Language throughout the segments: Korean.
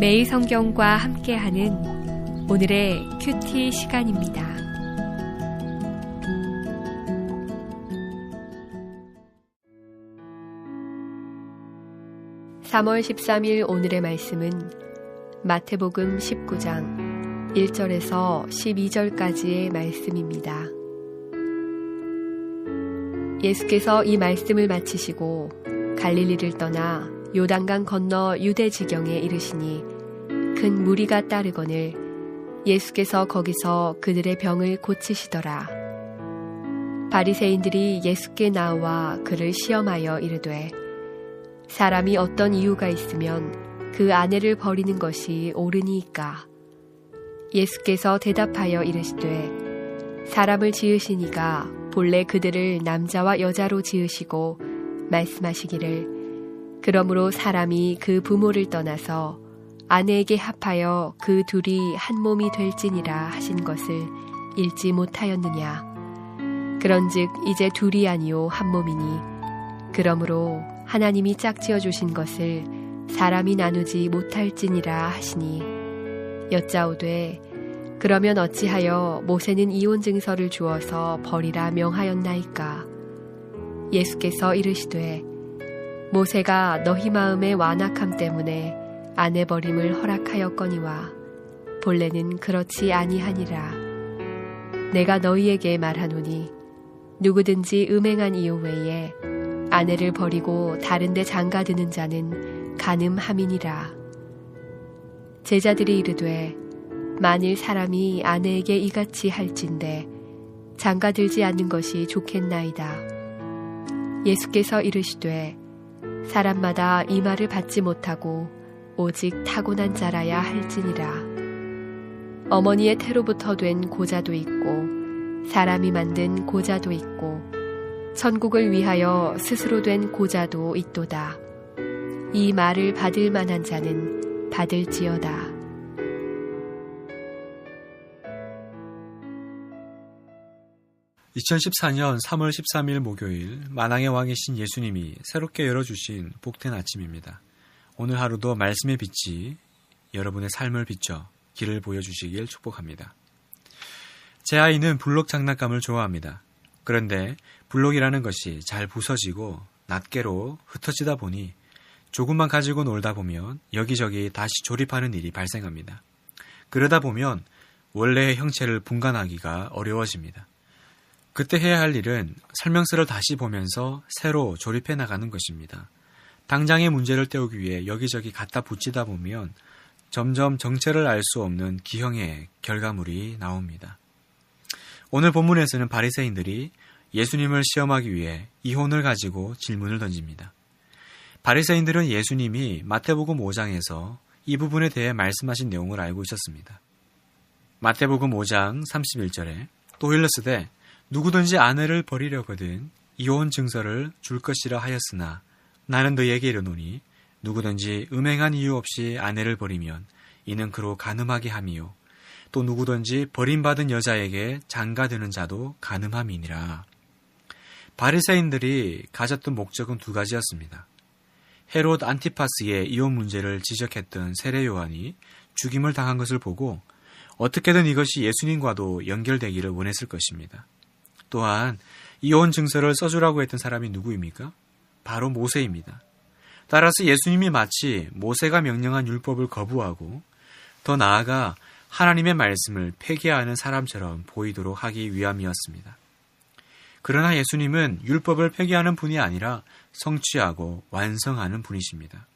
매일 성경과 함께하는 오늘의 큐티 시간입니다. (3월 13일) 오늘의 말씀은 마태복음 (19장) (1절에서) (12절까지의) 말씀입니다. 예수께서 이 말씀을 마치시고 갈릴리를 떠나 요단강 건너 유대 지경에 이르시니 큰 무리가 따르거늘 예수께서 거기서 그들의 병을 고치시더라. 바리새인들이 예수께 나와 그를 시험하여 이르되 사람이 어떤 이유가 있으면 그 아내를 버리는 것이 옳으니까 예수께서 대답하여 이르시되 사람을 지으시니가 본래 그들을 남자와 여자로 지으시고 말씀하시기를 그러므로 사람이 그 부모를 떠나서 아내에게 합하여 그 둘이 한 몸이 될지니라 하신 것을 읽지 못하였느냐. 그런즉 이제 둘이 아니요 한 몸이니 그러므로 하나님이 짝지어 주신 것을 사람이 나누지 못할지니라 하시니 여짜오되 그러면 어찌하여 모세는 이혼 증서를 주어서 버리라 명하였나이까 예수께서 이르시되 모세가 너희 마음의 완악함 때문에 아내 버림을 허락하였거니와 본래는 그렇지 아니하니라. 내가 너희에게 말하노니 누구든지 음행한 이유 외에 아내를 버리고 다른데 장가드는 자는 가늠함이니라. 제자들이 이르되 만일 사람이 아내에게 이같이 할진대 장가들지 않는 것이 좋겠나이다. 예수께서 이르시되 사람마다 이 말을 받지 못하고 오직 타고난 자라야 할지니라. 어머니의 태로부터 된 고자도 있고 사람이 만든 고자도 있고 천국을 위하여 스스로 된 고자도 있도다. 이 말을 받을 만한 자는 받을지어다. 2014년 3월 13일 목요일 만왕의 왕이신 예수님이 새롭게 열어주신 복된 아침입니다. 오늘 하루도 말씀의 빛이 여러분의 삶을 비춰 길을 보여주시길 축복합니다. 제 아이는 블록 장난감을 좋아합니다. 그런데 블록이라는 것이 잘 부서지고 낱개로 흩어지다 보니 조금만 가지고 놀다 보면 여기저기 다시 조립하는 일이 발생합니다. 그러다 보면 원래의 형체를 분간하기가 어려워집니다. 그때 해야 할 일은 설명서를 다시 보면서 새로 조립해 나가는 것입니다. 당장의 문제를 때우기 위해 여기저기 갖다 붙이다 보면 점점 정체를 알 수 없는 기형의 결과물이 나옵니다. 오늘 본문에서는 바리새인들이 예수님을 시험하기 위해 이혼을 가지고 질문을 던집니다. 바리새인들은 예수님이 마태복음 5장에서 이 부분에 대해 말씀하신 내용을 알고 있었습니다. 마태복음 5장 31절에 또 일러스되 누구든지 아내를 버리려거든 이혼 증서를 줄 것이라 하였으나 나는 너에게 이르노니 누구든지 음행한 이유 없이 아내를 버리면 이는 그로 가늠하게 함이요 또 누구든지 버림받은 여자에게 장가드는 자도 가늠함이니라. 바리새인들이 가졌던 목적은 두 가지였습니다. 헤롯 안티파스의 이혼 문제를 지적했던 세례 요한이 죽임을 당한 것을 보고 어떻게든 이것이 예수님과도 연결되기를 원했을 것입니다. 또한 이혼 증서를 써주라고 했던 사람이 누구입니까? 바로 모세입니다. 따라서 예수님이 마치 모세가 명령한 율법을 거부하고 더 나아가 하나님의 말씀을 폐기하는 사람처럼 보이도록 하기 위함이었습니다. 그러나 예수님은 율법을 폐기하는 분이 아니라 성취하고 완성하는 분이십니다.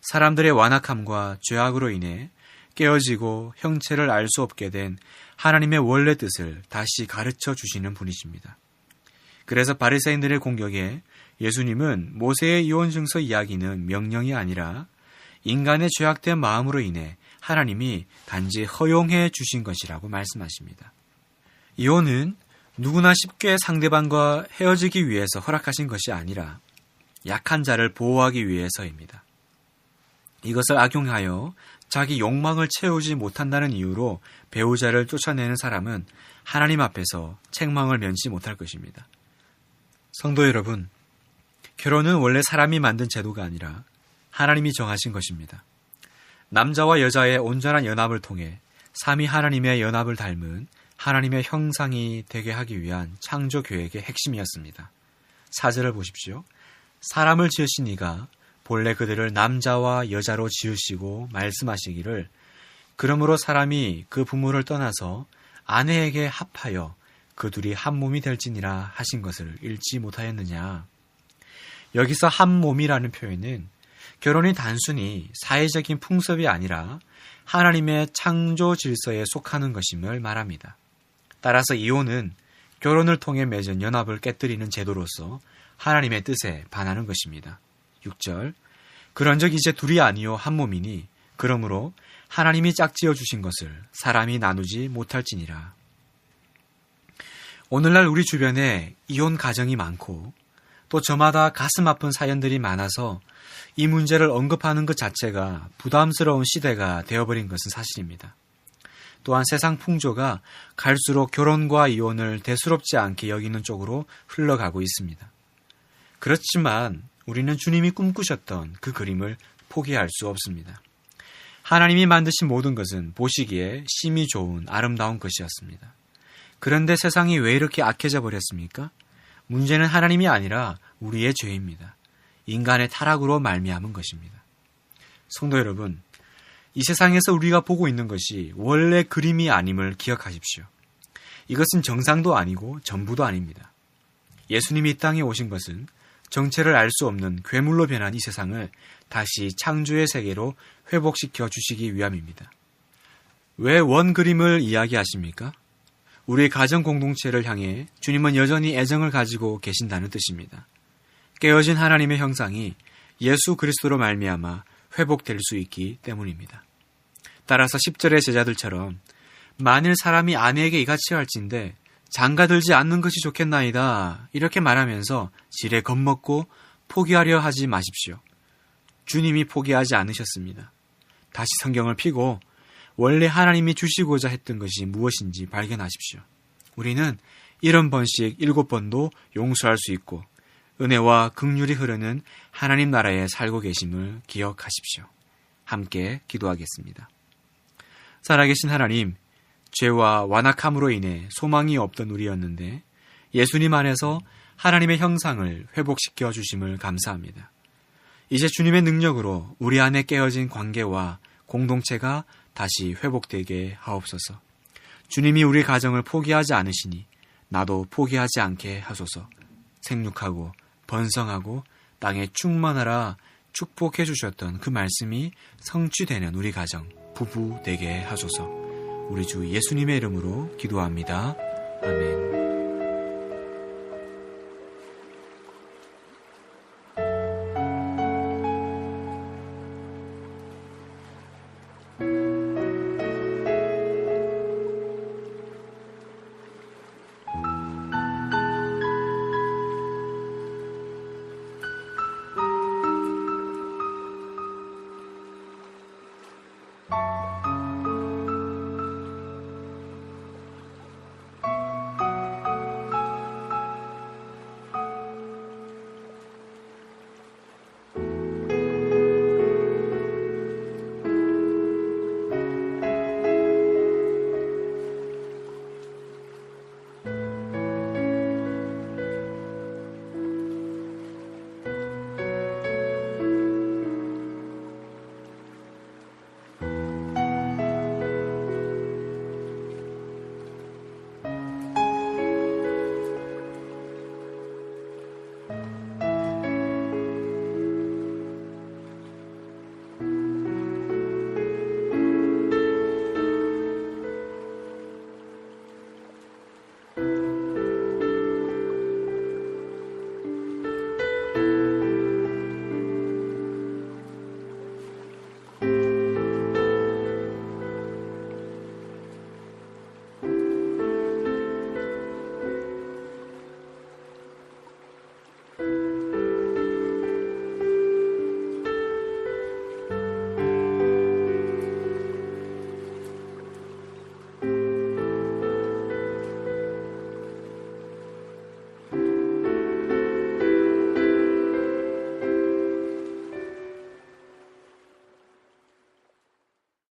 사람들의 완악함과 죄악으로 인해 깨어지고 형체를 알 수 없게 된 하나님의 원래 뜻을 다시 가르쳐 주시는 분이십니다. 그래서 바리새인들의 공격에 예수님은 모세의 이혼 증서 이야기는 명령이 아니라 인간의 죄악된 마음으로 인해 하나님이 단지 허용해 주신 것이라고 말씀하십니다. 이혼은 누구나 쉽게 상대방과 헤어지기 위해서 허락하신 것이 아니라 약한 자를 보호하기 위해서입니다. 이것을 악용하여 자기 욕망을 채우지 못한다는 이유로 배우자를 쫓아내는 사람은 하나님 앞에서 책망을 면치 못할 것입니다. 성도 여러분, 결혼은 원래 사람이 만든 제도가 아니라 하나님이 정하신 것입니다. 남자와 여자의 온전한 연합을 통해 삼위 하나님의 연합을 닮은 하나님의 형상이 되게 하기 위한 창조 계획의 핵심이었습니다. 사절을 보십시오. 사람을 지으신 이가 본래 그들을 남자와 여자로 지으시고 말씀하시기를 그러므로 사람이 그 부모를 떠나서 아내에게 합하여 그 둘이 한 몸이 될지니라 하신 것을 읽지 못하였느냐. 여기서 한 몸이라는 표현은 결혼이 단순히 사회적인 풍습이 아니라 하나님의 창조 질서에 속하는 것임을 말합니다. 따라서 이혼은 결혼을 통해 맺은 연합을 깨뜨리는 제도로서 하나님의 뜻에 반하는 것입니다. 6절 그런즉 이제 둘이 아니요 한 몸이니 그러므로 하나님이 짝지어 주신 것을 사람이 나누지 못할지니라. 오늘날 우리 주변에 이혼 가정이 많고 또 저마다 가슴 아픈 사연들이 많아서 이 문제를 언급하는 것 자체가 부담스러운 시대가 되어버린 것은 사실입니다. 또한 세상 풍조가 갈수록 결혼과 이혼을 대수롭지 않게 여기는 쪽으로 흘러가고 있습니다. 그렇지만 우리는 주님이 꿈꾸셨던 그 그림을 포기할 수 없습니다. 하나님이 만드신 모든 것은 보시기에 심이 좋은 아름다운 것이었습니다. 그런데 세상이 왜 이렇게 악해져 버렸습니까? 문제는 하나님이 아니라 우리의 죄입니다. 인간의 타락으로 말미암은 것입니다. 성도 여러분, 이 세상에서 우리가 보고 있는 것이 원래 그림이 아님을 기억하십시오. 이것은 정상도 아니고 전부도 아닙니다. 예수님이 이 땅에 오신 것은 정체를 알 수 없는 괴물로 변한 이 세상을 다시 창조의 세계로 회복시켜 주시기 위함입니다. 왜 원 그림을 이야기하십니까? 우리 가정 공동체를 향해 주님은 여전히 애정을 가지고 계신다는 뜻입니다. 깨어진 하나님의 형상이 예수 그리스도로 말미암아 회복될 수 있기 때문입니다. 따라서 10절의 제자들처럼 만일 사람이 아내에게 이같이 할진데 장가들지 않는 것이 좋겠나이다 이렇게 말하면서 지레 겁먹고 포기하려 하지 마십시오. 주님이 포기하지 않으셨습니다. 다시 성경을 피고 원래 하나님이 주시고자 했던 것이 무엇인지 발견하십시오. 우리는 일흔 번씩 일곱 번도 용서할 수 있고 은혜와 극률이 흐르는 하나님 나라에 살고 계심을 기억하십시오. 함께 기도하겠습니다. 살아계신 하나님, 죄와 완악함으로 인해 소망이 없던 우리였는데 예수님 안에서 하나님의 형상을 회복시켜 주심을 감사합니다. 이제 주님의 능력으로 우리 안에 깨어진 관계와 공동체가 다시 회복되게 하옵소서. 주님이 우리 가정을 포기하지 않으시니 나도 포기하지 않게 하소서. 생육하고 번성하고 땅에 충만하라 축복해 주셨던 그 말씀이 성취되는 우리 가정 부부 되게 하소서. 우리 주 예수님의 이름으로 기도합니다. 아멘.